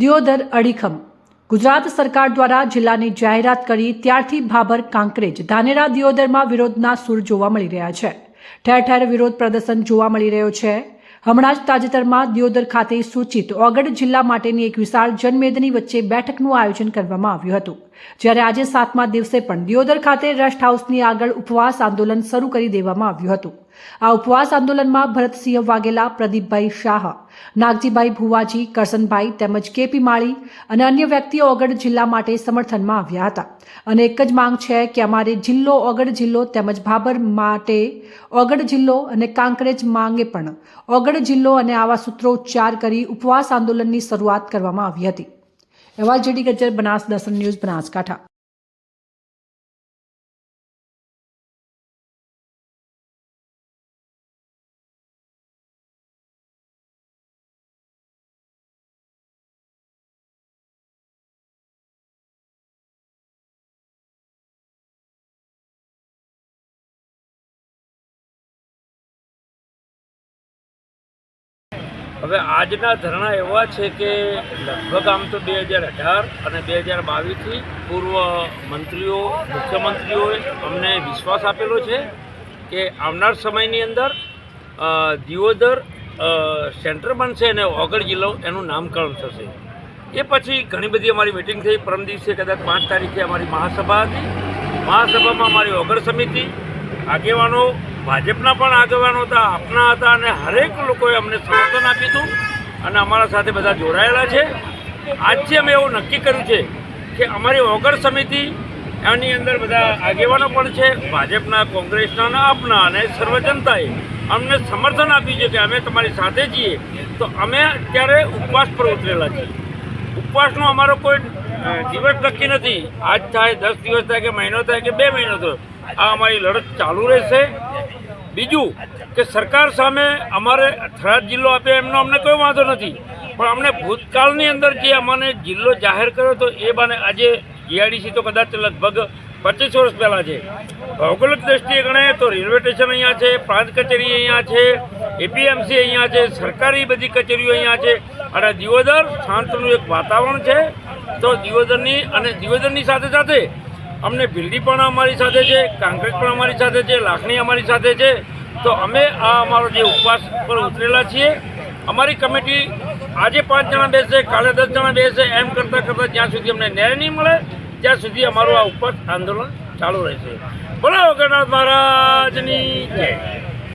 દિયોદર અડીખમ. ગુજરાત સરકાર દ્વારા જિલ્લાની જાહેરાત કરી ત્યારથી ભાભર કાંકરેજ, ધાનેરા દિયોદરમાં વિરોધના સૂર જોવા મળી રહ્યા છે. ઠેર ઠેર વિરોધ પ્રદર્શન જોવા મળી રહ્યો છે. હમણાં જ તાજેતરમાં દિયોદર ખાતે સૂચિત ઓગડ જિલ્લા માટેની એક વિશાળ જનમેદની વચ્ચે બેઠકનું આયોજન કરવામાં આવ્યું હતું. જ્યારે આજે સાતમા દિવસે પણ દિયોદર ખાતે રેસ્ટ હાઉસની આગળ ઉપવાસ આંદોલન શરૂ કરી દેવામાં આવ્યું હતું. આ ઉપવાસ આંદોલનમાં ભરતસિંહ વાઘેલા, પ્રદીપભાઈ શાહ, નાગજીભાઈ ભુવાજી, કરસનભાઈ તેમજ કેપી માળી અને અન્ય વ્યક્તિઓ ઓગઢ જિલ્લા માટે સમર્થનમાં આવ્યા હતા. અને એક જ માંગ છે કે અમારે જિલ્લો ઓગડ જિલ્લો તેમજ ભાભર માટે ઓગઢ જિલ્લો અને કાંકરેજ માંગે પણ ઓગડ જિલ્લો અને આવા સૂત્રોચ્ચાર કરી ઉપવાસ આંદોલનની શરૂઆત કરવામાં આવી હતી. એવા જેડી ગજ્જર, બનાસ દર્શન ન્યૂઝ બનાસકાંઠા. હવે આજના ધરણા એવા છે કે લગભગ આમ તો બે હજાર અઢાર અને બે હજાર બાવીસથી પૂર્વ મંત્રીઓ, મુખ્યમંત્રીઓએ અમને વિશ્વાસ આપેલો છે કે આવનાર સમયની અંદર દિયોદર સેન્ટર બનશે અને ઓગળ જિલ્લો એનું નામકરણ થશે. એ પછી ઘણી બધી અમારી મિટિંગ થઈ. પરમ દિવસે કદાચ પાંચ તારીખે અમારી મહાસભા હતી. મહાસભામાં અમારી ઓગળ સમિતિ, આગેવાનો ભાજપના પણ આગેવાનો હતા, આપના હતા અને હરેક લોકોએ અમને સમર્થન આપ્યું હતું અને અમારા સાથે બધા જોડાયેલા છે. આજથી અમે એવું નક્કી કર્યું છે કે અમારી ઓગર સમિતિ, એની અંદર બધા આગેવાનો પણ છે, ભાજપના, કોંગ્રેસના અને આપના અને સર્વ જનતાએ અમને સમર્થન આપ્યું છે કે અમે તમારી સાથે છીએ. તો અમે અત્યારે ઉપવાસ પર ઉતરેલા છીએ. ઉપવાસનો અમારો કોઈ દિવસ નક્કી નથી. આજ થાય, દસ દિવસ થાય કે મહિનો થાય કે બે મહિનો થયો. આ અમારી લડત ચાલુ રહેશે. બીજું કે સરકાર સામે અમારે થરાદ જિલ્લો આપ્યો, એમનો અમને કોઈ વાંધો નથી. પણ અમને ભૂતકાળની અંદર જે અમને જિલ્લો જાહેર કર્યો હતો, એ બાને આજે જીઆઈડીસી તો કદાચ લગભગ પચીસ વર્ષ પહેલાં છે. ભૌગોલિક દ્રષ્ટિએ ગણે તો રેલવે સ્ટેશન અહીંયા છે, પ્રાંત કચેરી અહીંયા છે એપીએમસી અહીંયા છે, સરકારી બધી કચેરીઓ અહીંયા છે. અને દિયોદર શાંતનું એક વાતાવરણ છે. તો દિયોદરની અને દિયોદરની સાથે સાથે અમને ભીલડી પણ અમારી સાથે છે, કાંકરેજ પણ અમારી સાથે છે, લાખણી અમારી સાથે છે. તો અમે આ અમારો જે ઉપવાસ પર ઉતરેલા છીએ. અમારી કમિટી આજે પાંચ જણા બેસે, કાલે દસ જણા બેસે, એમ કરતાં કરતાં જ્યાં સુધી અમને ન્યાય નહીં મળે, ત્યાં સુધી અમારું આ ઉપવાસ આંદોલન ચાલુ રહેશે. બોલો ગણનાથ મહારાજની જય.